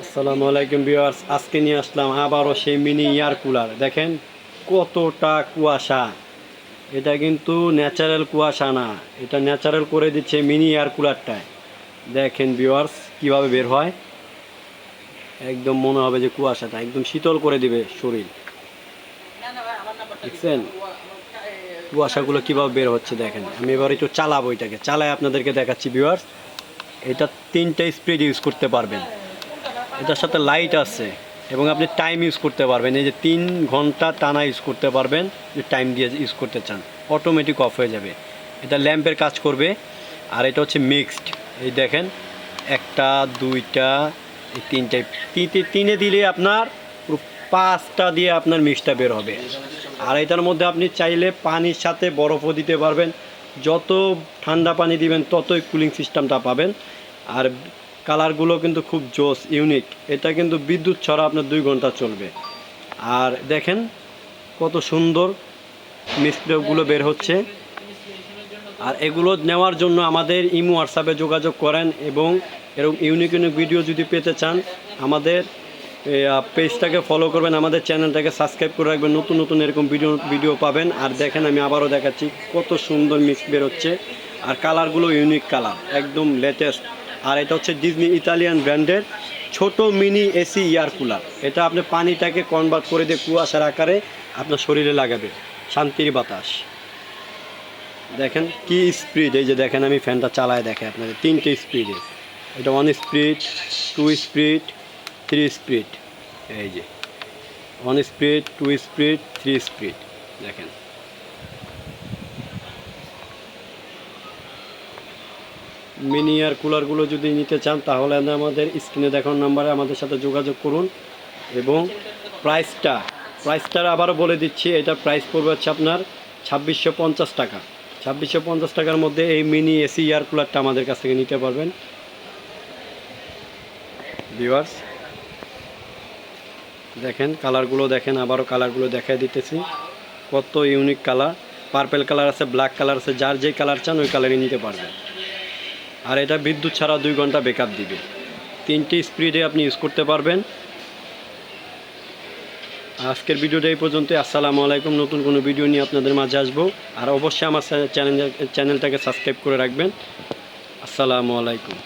আসসালামু আলাইকুম ভিউয়ার্স, আজকে নিয়ে আসলাম আবারও সেই মিনি এয়ার কুলার। দেখেন কতটা কুয়াশা। এটা কিন্তু ন্যাচারাল কুয়াশা না, এটা ন্যাচারাল করে দিচ্ছে মিনি এয়ার কুলারটায়। দেখেন ভিউয়ার্স, কীভাবে বের হয়। একদম মনে হবে যে কুয়াশাটা একদম শীতল করে দিবে শরীর। দেখছেন? কুয়াশাগুলো কীভাবে বের হচ্ছে দেখেন। আমি এবার একটু চালাবো এটাকে। চালায় আপনাদেরকে দেখাচ্ছি ভিউয়ার্স, এটা তিনটে স্প্রেড ইউজ করতে পারবেন। এটার সাথে লাইট আছে এবং আপনি টাইম ইউজ করতে পারবেন। এই যে তিন ঘণ্টা টানা ইউজ করতে পারবেন, যে টাইম দিয়ে ইউজ করতে চান। অটোমেটিক অফ হয়ে যাবে। এটা ল্যাম্পের কাজ করবে। আর এটা হচ্ছে মিক্সড এই দেখেন, একটা, দুইটা, এই তিনটায় তিনটে, তিনে দিলে আপনার পাঁচটা দিয়ে আপনার মিক্সটা বের হবে। আর এটার মধ্যে আপনি চাইলে পানির সাথে বরফও দিতে পারবেন। যত ঠান্ডা পানি দিবেন, ততই কুলিং সিস্টেমটা পাবেন। আর কালারগুলো কিন্তু খুব জোস, ইউনিক। এটা কিন্তু বিদ্যুৎ ছাড়া আপনার দুই ঘণ্টা চলবে। আর দেখেন কত সুন্দর মিসপ্লেগুলো বের হচ্ছে। আর এগুলো নেওয়ার জন্য আমাদের ইমো হোয়াটসঅ্যাপে যোগাযোগ করেন এবং এরকম ইউনিক ইউনিক ভিডিও যদি পেতে চান, আমাদের পেজটাকে ফলো করবেন, আমাদের চ্যানেলটাকে সাবস্ক্রাইব করে রাখবেন, নতুন নতুন এরকম ভিডিও ভিডিও পাবেন। আর দেখেন আমি আবারও দেখাচ্ছি কত সুন্দর মিক্স বেরোচ্ছে আর কালারগুলো ইউনিক কালার একদম লেটেস্ট আর এটা হচ্ছে ডিজনি ইতালিয়ান ব্র্যান্ডের ছোট মিনি এসি এয়ার কুলার এটা আপনি পানিটাকে কনভার্ট করে দিয়ে কুয়াশার আকারে আপনার শরীরে লাগাবে। শান্তির বাতাস। দেখেন কি স্পিড এই যে দেখেন আমি ফ্যানটা চালায় দেখে আপনাদের। তিনটে স্পিডে এটা one speed two speed three speed এই যে। One speed two speed three speed দেখেন। মিনি এয়ার কুলারগুলো যদি নিতে চান, তাহলে আমাদের স্ক্রিনে দেখানোর নাম্বারে আমাদের সাথে যোগাযোগ করুন এবং প্রাইসটা প্রাইসটা আবারও বলে দিচ্ছি, এটা প্রাইস পড়বে হচ্ছে আপনার ছাব্বিশশো পঞ্চাশ টাকা। ছাব্বিশশো পঞ্চাশ টাকার মধ্যে এই মিনি এসি এয়ার কুলারটা আমাদের কাছ থেকে নিতে পারবেন। ভিউয়ার্স, দেখেন কালারগুলো দেখেন আবারও কালারগুলো দেখাই দিতেছি। কত ইউনিক কালার, পার্পেল কালার আছে, ব্ল্যাক কালার আছে, যার যেই কালার চান ওই কালারই নিতে পারবেন। আর এটা বিদ্যুৎ ছাড়া দুই ঘণ্টা ব্যাকআপ দিবে। তিনটি স্পিডে আপনি ইউজ করতে পারবেন। আজকের ভিডিওটা এই পর্যন্ত আসসালামু আলাইকুম। নতুন কোনো ভিডিও নিয়ে আপনাদের মাঝে আসব। আর অবশ্যই আমার চ্যানেল চ্যানেলটাকে সাবস্ক্রাইব করে রাখবেন। আসসালামু আলাইকুম।